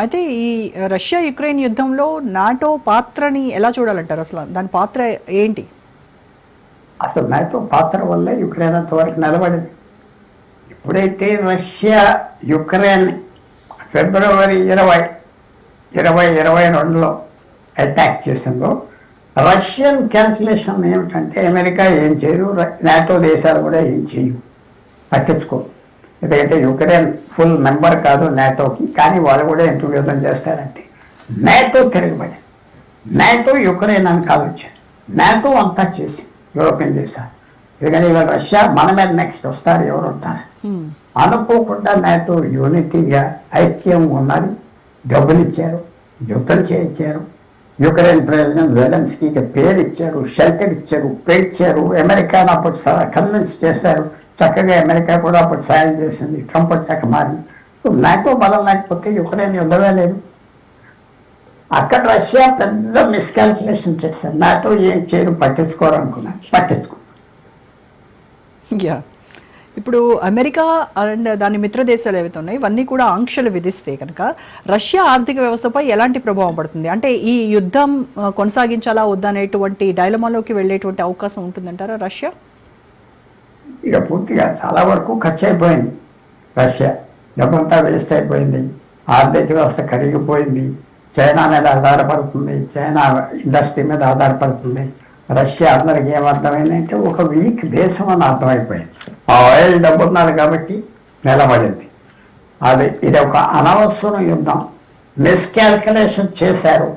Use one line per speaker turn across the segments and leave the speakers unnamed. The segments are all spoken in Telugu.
అయితే ఈ రష్యా యుక్రెయిన్ యుద్ధంలో నాటో పాత్రని ఎలా చూడాలంటారు అసలు? దాని పాత్ర ఏంటి?
అసలు నాటో పాత్ర వల్ల యుక్రెయిన్ అంతవరకు నిలబడింది. ఎప్పుడైతే రష్యా యుక్రెయిన్ ఫిబ్రవరి ఇరవై ఇరవై ఇరవై రెండులో అటాక్ చేసిందో రష్యన్ క్యాన్సిలేషన్ ఏమిటంటే అమెరికా ఏం చేయరు నాటో దేశాలు కూడా ఏం చేయవు. పట్టించుకోరు. ఎందుకంటే యుక్రెయిన్ ఫుల్ మెంబర్ కాదు నాటోకి కానీ వాళ్ళు కూడా ఎందుకు యుద్ధం చేస్తారంటే. నాటో తిరగబడి నాటో యుక్రెయిన్ అని కాదు వచ్చేది నాటో అంతా చేసి యూరోపియన్ దేశాలు. ఎందుకంటే ఇవాళ రష్యా మన మీద నెక్స్ట్ వస్తారు ఎవరు ఉంటారు. అనుకోకుండా నాటో యూనిటీగా ఐక్యం ఉన్నది. డబ్బులు ఇచ్చారు యుద్ధం చేయించారు. యుక్రెయిన్ ప్రెసిడెంట్ జెలెన్స్కీకి పేరు ఇచ్చారు షెల్టర్ ఇచ్చారు పేర్చారు. అమెరికాను అప్పుడు కన్విన్స్ చేశారు. చక్కగా అమెరికా కూడా అప్పుడు సాయం చేసింది. ట్రంప్ వచ్చాక మారి నాటో బలం లేకపోతే యుక్రెయిన్ యుద్ధమే లేదు. అక్కడ రష్యా పెద్ద మిస్కాల్కులేషన్ చేశారు నాటో ఏం చేయడం పట్టించుకోరనుకున్నారు పట్టించుకో.
ఇప్పుడు అమెరికా అండ్ దాని మిత్ర దేశాలు ఏవైతే ఉన్నాయి ఇవన్నీ కూడా ఆంక్షలు విధిస్తే కనుక రష్యా ఆర్థిక వ్యవస్థపై ఎలాంటి ప్రభావం పడుతుంది? అంటే ఈ యుద్ధం కొనసాగించాలా వద్దనేటువంటి డైలమాలోకి వెళ్ళేటువంటి అవకాశం ఉంటుందంటారా రష్యా?
ఇక పూర్తిగా చాలా వరకు ఖర్చు అయిపోయింది రష్యా డబ్బంతా వేస్ట్ అయిపోయింది. ఆర్థిక వ్యవస్థ కరిగిపోయింది. చైనా మీద ఆధారపడుతుంది. చైనా ఇండస్ట్రీ మీద ఆధారపడుతుంది. రష్యా అందరికి ఏమర్థమైందంటే ఒక వీక్ దేశం అని అర్థమైపోయింది. ఆ ఆయిల్ డబ్బు ఉన్నారు కాబట్టి నిలబడింది. అది ఇది ఒక అనవసరం యుద్ధం. మిస్కాల్కులేషన్ చేశారు.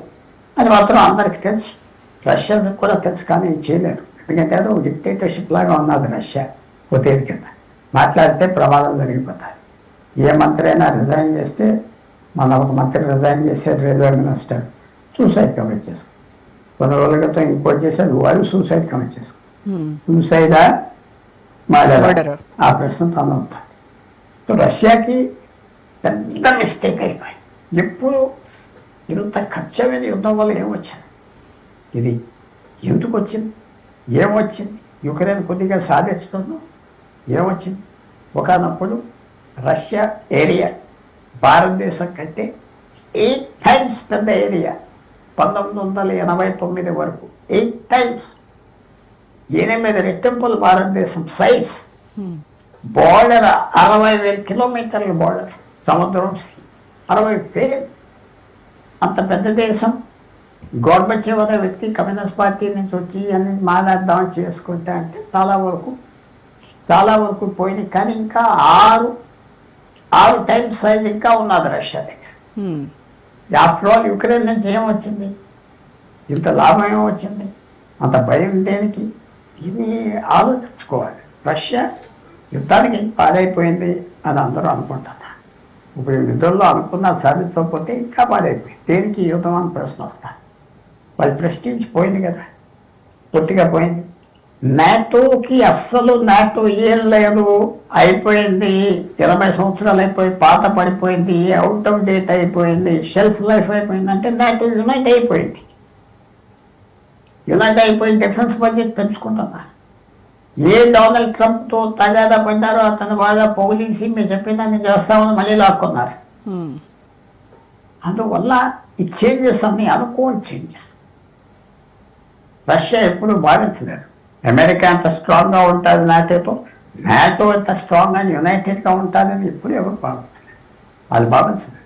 అది మాత్రం అందరికి తెలుసు. రష్యా కూడా తెలుసు కానీ చేయలేరు. ఎందుకంటే అది ఒక డిక్టేటర్షిప్ లాగా ఉన్నది రష్యా. ఒత్తిడి కింద మాట్లాడితే ప్రమాదం జరిగిపోతాయి. ఏ మంత్రి అయినా రిజైన్ చేస్తే మన ఒక మంత్రి రిజైన్ చేశాడు రైల్వే మినిస్టర్ సూసైడ్ కమిట్ చేసుకో. కొన్ని రోజుల క్రితం ఇంకోటి చేశాడు వాడు సూసైడ్ కమిట్ చేసుకో. సూసైడా. మర్డర్? ఆ ప్రశ్న తనవుతుంది సో రష్యాకి పెద్ద మిస్టేక్ అయిపోయింది. ఎప్పుడు ఇంత ఖర్చమైన యుద్ధం వల్ల ఏమొచ్చింది ఇది ఎందుకు వచ్చింది? ఏమొచ్చింది యుక్రెయిన్ కొద్దిగా సాధించడంలో ఏమొచ్చింది? ఒకనప్పుడు రష్యా ఏరియా భారతదేశం కంటే ఎయిట్ టైమ్స్ పెద్ద ఏరియా పంతొమ్మిది వందల ఎనభై తొమ్మిది వరకు. Eight times. ఎనిమిది రెట్టింపులు భారతదేశం సైజ్. బోర్డర్ అరవై వేల కిలోమీటర్ల బోర్డర్ సముద్రం అరవై వేలు. అంత పెద్ద దేశం. గోర్బచేవ్ అనే వ్యక్తి కమ్యూనిస్ట్ పార్టీ నుంచి వచ్చి అన్ని మానేద్దామని చేసుకుంటా అంటే చాలా వరకు చాలా వరకు పోయింది. కానీ ఇంకా ఆరు ఆరు టైమ్స్ సైజ్ ఇంకా ఉన్నది రష్యా దగ్గర. ఆఫ్టర్ ఆల్ యుక్రెయిన్ నుంచి ఏమొచ్చింది ఇంత లాభం ఏమొచ్చింది అంత భయం దేనికి? ఇది ఆలోచించుకోవాలి. రష్యా యుద్ధానికి పాడైపోయింది అని అందరూ అనుకుంటున్నారు ఇప్పుడు యుద్ధంలో అనుకున్నా సాధించకపోతే ఇంకా పాడైపోయింది. దేనికి యుద్ధం అని ప్రశ్న వస్తాయి వాళ్ళ ప్రెస్టీజ్ పోయింది కదా. పూర్తిగా పోయింది. నాటోకి అస్సలు నాటో ఏం లేదు. అయిపోయింది. ఇరవై సంవత్సరాలు అయిపోయి పాత పడిపోయింది అవుట్ ఆఫ్ డేట్ అయిపోయింది షెల్ఫ్ లైఫ్ అయిపోయింది. అంటే నాటో యునైట్ అయిపోయింది. యునైట్ అయిపోయి డిఫెన్స్ బడ్జెట్ పెంచుకుంటున్నా ఏ డొనాల్డ్ ట్రంప్తో తగాదా పడ్డారో అతను బాగా పొగిలిసి మీరు చెప్పిందని చేస్తామని మళ్ళీ లాక్కున్నారు. అందువల్ల ఈ చేంజెస్ అన్ని అనుకోని చేంజెస్ రష్యా ఎప్పుడు భావించలేదు అమెరికా అంత స్ట్రాంగ్గా ఉంటుంది నాటోతో నాటో అంత స్ట్రాంగ్ అండ్ యునైటెడ్గా ఉంటుందని ఎప్పుడు ఎవరు భావించలేదు. వాళ్ళు భావించలేదు.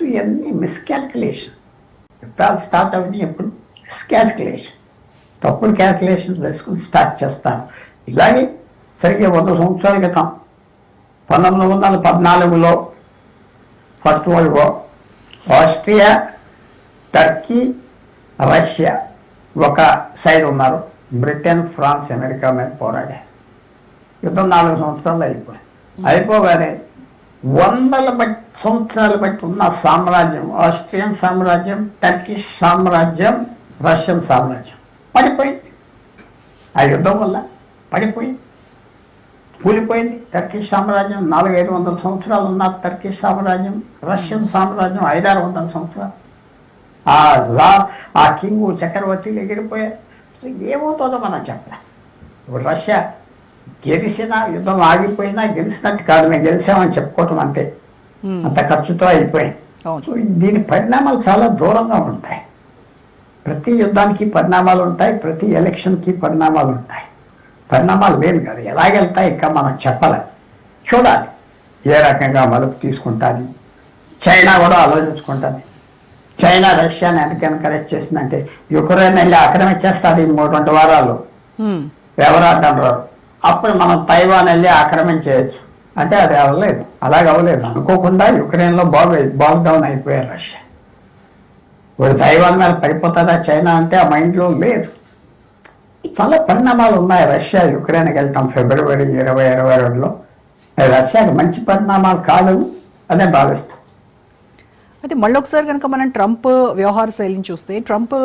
సో ఇవన్నీ మిస్క్యాల్కులేషన్ యుద్ధాలు స్టార్ట్ అవ్వని ఎప్పుడు? మిస్క్యాల్కులేషన్ తప్పుడు క్యాల్కులేషన్ వేసుకుని స్టార్ట్ చేస్తాను. ఇలాగే సరిగ్గా వంద సంవత్సరాల క్రితం పంతొమ్మిది వందల పద్నాలుగులో first world war Austria Turkey Russia ఒక సైడ్ ఉన్నారు. బ్రిటన్ ఫ్రాన్స్ అమెరికా మీద పోరాడారు. యుద్ధం నాలుగు సంవత్సరాలు అయిపోయింది అయిపోగానే వందల బట్టి సంవత్సరాలు బట్టి ఉన్న సామ్రాజ్యం ఆస్ట్రియన్ సామ్రాజ్యం టర్కిష్ సామ్రాజ్యం రష్యన్ సామ్రాజ్యం పడిపోయింది. ఆ యుద్ధం వల్ల పడిపోయింది. కూలిపోయింది టర్కిష్ సామ్రాజ్యం. నాలుగైదు వందల సంవత్సరాలు ఉన్న టర్కిష్ సామ్రాజ్యం రష్యన్ సామ్రాజ్యం ఐదారు వందల సంవత్సరాలు. ఆ కింగు చక్రవర్తులు ఎగిరిపోయారు. ఏమవుతుందో మనం చెప్పలేం. ఇప్పుడు రష్యా గెలిచినా యుద్ధం ఆగిపోయినా గెలిచినట్టు కాదు మేము గెలిచామని చెప్పుకోవటం అంతే. అంత ఖర్చుతో అయిపోయింది సో దీని పరిణామాలు చాలా దూరంగా ఉంటాయి. ప్రతి యుద్ధానికి పరిణామాలు ఉంటాయి ప్రతి ఎలక్షన్కి పరిణామాలు ఉంటాయి. పరిణామాలు లేవు కదా. ఎలాగెళ్తాయి ఇంకా మనం చెప్పలేం. చూడాలి ఏ రకంగా మలుపు తీసుకుంటుంది. చైనా కూడా ఆలోచించుకుంటుంది. చైనా రష్యాని ఎందుకు ఎన్కరేజ్ చేసిందంటే యుక్రెయిన్ వెళ్ళి ఆక్రమించేస్తుంది ఈ మూడు రెండు వారాలు.
హ్మ్.
ఎవరు అంటారు అప్పుడు మనం తైవాన్ వెళ్ళి ఆక్రమించేయచ్చు. అంటే అది అవ్వలేదు. అలాగ అవ్వలేదు. అనుకోకుండా యుక్రెయిన్లో బాగు బాగు డౌన్ అయిపోయారు రష్యా. ఇప్పుడు తైవాన్ మీద పడిపోతుందా చైనా అంటే ఆ మైండ్లో లేదు. చాలా పరిణామాలు ఉన్నాయి రష్యా యుక్రెయిన్కి వెళ్తాం ఫిబ్రవరి ఇరవై ఇరవై రెండులో. రష్యాకి మంచి పరిణామాలు కాదు అదే భావిస్తాం
అయితే మళ్ళొకసారి కనుక మనం ట్రంప్ వ్యవహార శైలిని చూస్తే ట్రంప్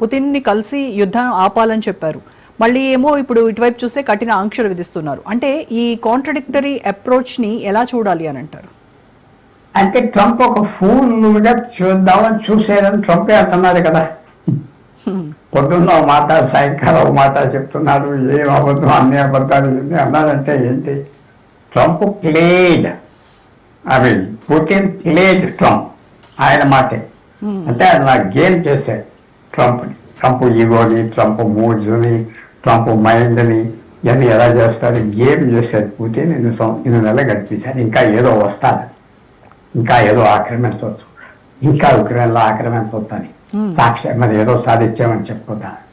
పుతిన్ని కలిసి యుద్ధం ఆపాలని చెప్పారు. మళ్ళీ ఏమో ఇప్పుడు ఇటువైపు చూస్తే కఠిన ఆంక్షలు విధిస్తున్నారు. అంటే ఈ కాంట్రడిక్టరీ అప్రోచ్ని ఎలా చూడాలి అని అంటారు?
అంటే ట్రంప్ ఒక ఫోన్ చూద్దామని చూసేదని ట్రంపే అంటున్నారు కదా. పొద్దున్న మాట సాయంకాలం ఒక మాట చెప్తున్నారు ఏం అబద్ధం అన్ని అబద్ధాలు అన్నారంటే ఏంటి? ట్రంప్ ప్లేడ్ అవి పుతిన్ ప్లేడ్ ట్రంప్ ఆయన మాటే. అంటే ఆయన నాకు గేమ్ చేశాడు. ట్రంప్ ట్రంప్ ఈగోని ట్రంప్ మూడ్స్ని ట్రంప్ మైండ్ని ఇవన్నీ ఎలా చేస్తాడు? గేమ్ చేశాడు ఇన్ని సం- ఇన్ని నెలలు గడిపించాడు. ఇంకా ఏదో వస్తాడు. ఇంకా ఏదో ఆక్రమించవచ్చు ఇంకా ఉక్రెయిన్లో ఆక్రమించవచ్చని సాక్షి మరి ఏదో సాధించామని చెప్పుకుంటాను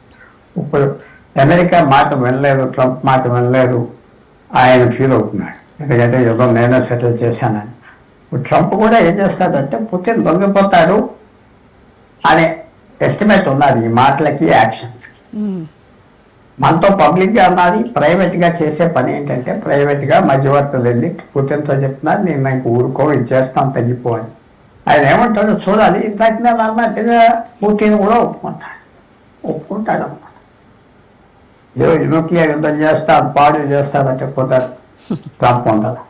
ఇప్పుడు అమెరికా మాట వినలేదు ట్రంప్ మాట వినలేదు. ఆయన ఫీల్ అవుతున్నాడు. ఎందుకంటే ఏదో నేనే సెటిల్ చేశానని. ఇప్పుడు ట్రంప్ కూడా ఏం చేస్తాడంటే పుతిన్ దొంగిపోతాడు అనే ఎస్టిమేట్ ఉన్నది ఈ మాటలకి యాక్షన్స్కి
హ్మ్.
మనతో పబ్లిక్గా అన్నది ప్రైవేట్గా చేసే పని ఏంటంటే ప్రైవేట్గా మధ్యవర్తులు వెళ్ళి పుతిన్తో చెప్తున్నారు నేను నాకు ఊరుకో ఇది చేస్తాను తగ్గిపో అని. ఆయన ఏమంటాడో చూడాలి ఇందాక నేను అన్నట్టుగా పుతిన్ కూడా ఒప్పుకుంటాడు. ఒప్పుకుంటాడు అన్నమాట. ఏదో న్యూక్లియర్ యుద్ధం చేస్తా పాడు చేస్తాడంటే కుదరదు ట్రంప్ ఉండదు.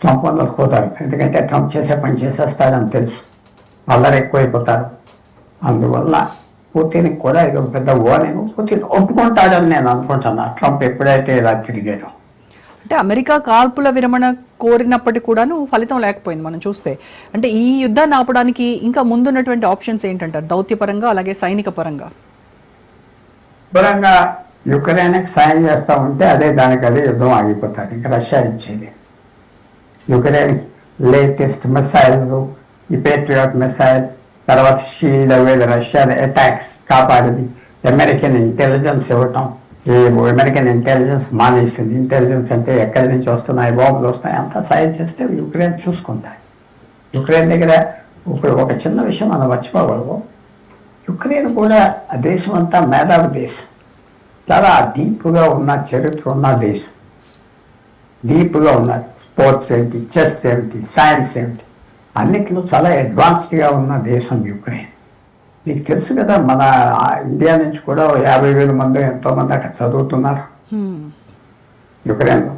ట్రంప్ కుదరదు ఎందుకంటే ట్రంప్ చేసే పని చేసేస్తాడని తెలుసు. అల్లరి ఎక్కువైపోతారు. అందువల్ల పుతిన్ కూడా ఇది ఒక పెద్ద ఓనింగ్ పుతిన్ ఒప్పుకుంటాడని నేను అనుకుంటున్నా. ట్రంప్ ఎప్పుడైతే ఇలా తిరిగాడు.
అంటే అమెరికా కాల్పుల విరమణ కోరినప్పటికీ కూడాను ఫలితం లేకపోయింది మనం చూస్తే. అంటే ఈ యుద్ధాన్ని ఆపడానికి ఇంకా ముందున్నటువంటి ఆప్షన్స్ ఏంటంటారు? దౌత్యపరంగా అలాగే సైనిక పరంగా.
దూరంగా యుక్రెయిన్కి సాయం చేస్తా ఉంటే అదే దానికి అదే యుద్ధం ఆగిపోతుంది. ఇంకా రష్యా ఇచ్చేది యుక్రెయిన్ లేటెస్ట్ మిసైల్స్ ఈ పేట్రియాట్ మిసైల్స్ తర్వాత షీల్డ్ అవేది రష్యన్ అటాక్స్ కాపాడింది అమెరికన్ ఇంటెలిజెన్స్ ఇవ్వటం. ఈ అమెరికన్ ఇంటెలిజెన్స్ మానేసింది. ఇంటెలిజెన్స్ అంటే ఎక్కడి నుంచి వస్తున్నాయి బాంబులు వస్తాయి అంతా సాయం చేస్తే యుక్రెయిన్ చూసుకుంటాయి. యుక్రెయిన్ దగ్గర ఇప్పుడు ఒక చిన్న విషయం మనం మర్చిపోగలము యుక్రెయిన్ కూడా ఆ దేశం అంతా మేధావి దేశం. చాలా డీప్గా ఉన్న చరిత్ర ఉన్న దేశం. డీప్గా ఉన్నారు స్పోర్ట్స్ ఏంటి చెస్ ఏమిటి సైన్స్ ఏమిటి అన్నిట్లో చాలా అడ్వాన్స్డ్గా ఉన్న దేశం యుక్రెయిన్. మీకు తెలుసు కదా మన ఇండియా నుంచి కూడా యాభై వేల మంది ఎంతో మంది అక్కడ చదువుతున్నారు. యుక్రెయిన్లో.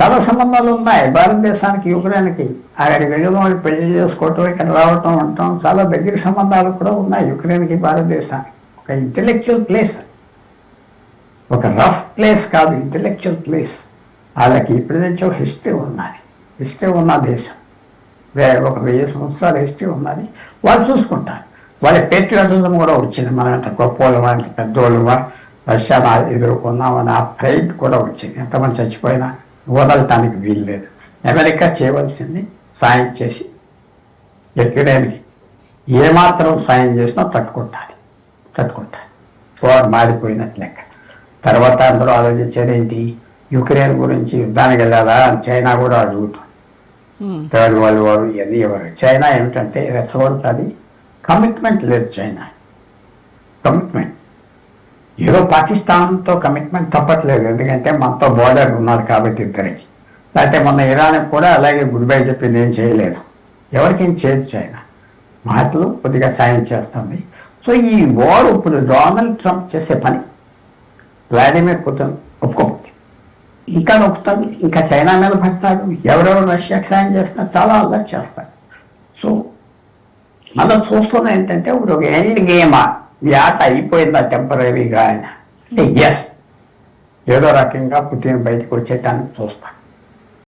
చాలా సంబంధాలు ఉన్నాయి. భారతదేశానికి యుక్రెయిన్కి. అక్కడికి వెళ్ళడం వాళ్ళు పెళ్ళి చేసుకోవటం ఇక్కడ రావటం ఉండటం చాలా దగ్గర సంబంధాలు కూడా ఉన్నాయి యుక్రెయిన్కి భారతదేశానికి. ఒక ఇంటెలెక్చువల్ ప్లేస్. ఒక రఫ్ ప్లేస్ కాదు ఇంటెలెక్చువల్ ప్లేస్. వాళ్ళకి ఇప్పటి నుంచో హిస్టరీ ఉన్నది. హిస్టరీ ఉన్న దేశం. వే- ఒక వెయ్యి సంవత్సరాల హిస్టరీ ఉన్నది. వాళ్ళు చూసుకుంటారు. వాళ్ళ పేట్రియాటిజం కూడా వచ్చింది. మనం ఎంత గొప్ప వాళ్ళకి పెద్దోళ్ళు రష్యా ఎదుర్కొన్నామని ఆ ప్రైడ్ కూడా వచ్చింది. ఎంతమంది చచ్చిపోయినా వదలటానికి వీలు లేదు అమెరికా చేయవలసింది సాయం చేసి ఎక్కడైనా ఏమాత్రం సాయం చేసినా తట్టుకుంటాను తట్టుకుంటాను వాడు మారిపోయినట్లు లెక్క. తర్వాత అందరూ ఆలోచించేది ఏంటి? యుక్రెయిన్ గురించి యుద్ధానికి వెళ్ళాలా? అని చైనా కూడా అడుగుతుంది. థర్డ్ వరల్డ్ వార్ ఇవన్నీ ఎవరు? చైనా ఏమిటంటే రెచ్చగొడుతుంది కమిట్మెంట్ లేదు చైనా. కమిట్మెంట్. ఏదో పాకిస్తాన్తో కమిట్మెంట్ తప్పట్లేదు. ఎందుకంటే మనతో బోర్డర్ ఉన్నారు కాబట్టి ఇద్దరికి. లేకపోతే మొన్న ఇరాన్కి కూడా అలాగే గుడ్ బై చెప్పి నేను చేయలేదు. ఎవరికేం చేయదు చైనా. మాటలు కొద్దిగా సాయం చేస్తుంది. సో ఈ వార్ ఇప్పుడు డొనాల్డ్ ట్రంప్ చేసే పని. వ్లాడిమిర్ పుతిన్ ఒప్పుకోకపోతే ఇంకా నొక్కుతాడు ఇంకా చైనా మీద పడతాడు ఎవరెవరు రష్యాకి సాయం చేస్తారు చాలా అల్లరి చేస్తాడు సో మనం చూస్తున్న ఏంటంటే ఇప్పుడు ఒక ఎండ్ గేమా వ్యాట ఆట అయిపోయిందా టెంపరీగా ఆయన అంటే ఎస్ ఏదో రకంగా పుట్టిన బయటకు వచ్చేటానికి చూస్తాం